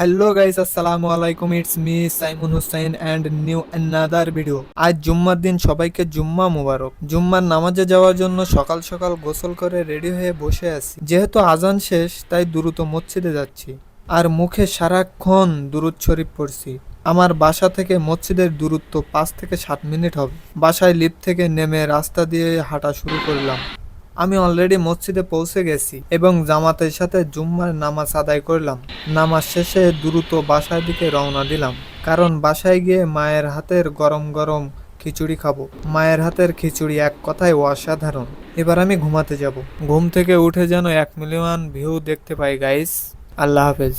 Hello guys আসসালামু আলাইকুম it's me Saimun Hussain and new another video আজ জুম্মার দিন, সবাইকে জুম্মা মুবারক। জুম্মার নামাজে যাওয়ার জন্য সকাল সকাল গোসল করে রেডি হয়ে বসে আছি। যেহেতু আজান শেষ, তাই দ্রুত মসজিদে যাচ্ছি। আর মুখে সারাক্ষণ দুরুদ শরীফ পড়ছি। আমার বাসা থেকে মসজিদের দূরত্ব পাঁচ থেকে সাত মিনিট হবে। বাসায় লিফট থেকে নেমে রাস্তা দিয়ে হাঁটা শুরু করলাম। আমি অলরেডি মসজিদে পৌঁছে গেছি এবং জামাতের সাথে জুম্মার নামাজ আদায় করলাম। নামাজ শেষে দ্রুত বাসার দিকে রওনা দিলাম। কারণ বাসায় গিয়ে মায়ের হাতের গরম গরম খিচুড়ি খাব। মায়ের হাতের খিচুড়ি এক কথায় অসাধারণ। এবার আমি ঘুমাতে যাব। ঘুম থেকে উঠে যেন এক মিলিয়ন ভিউ দেখতে পাই গাইস আল্লাহ হাফেজ।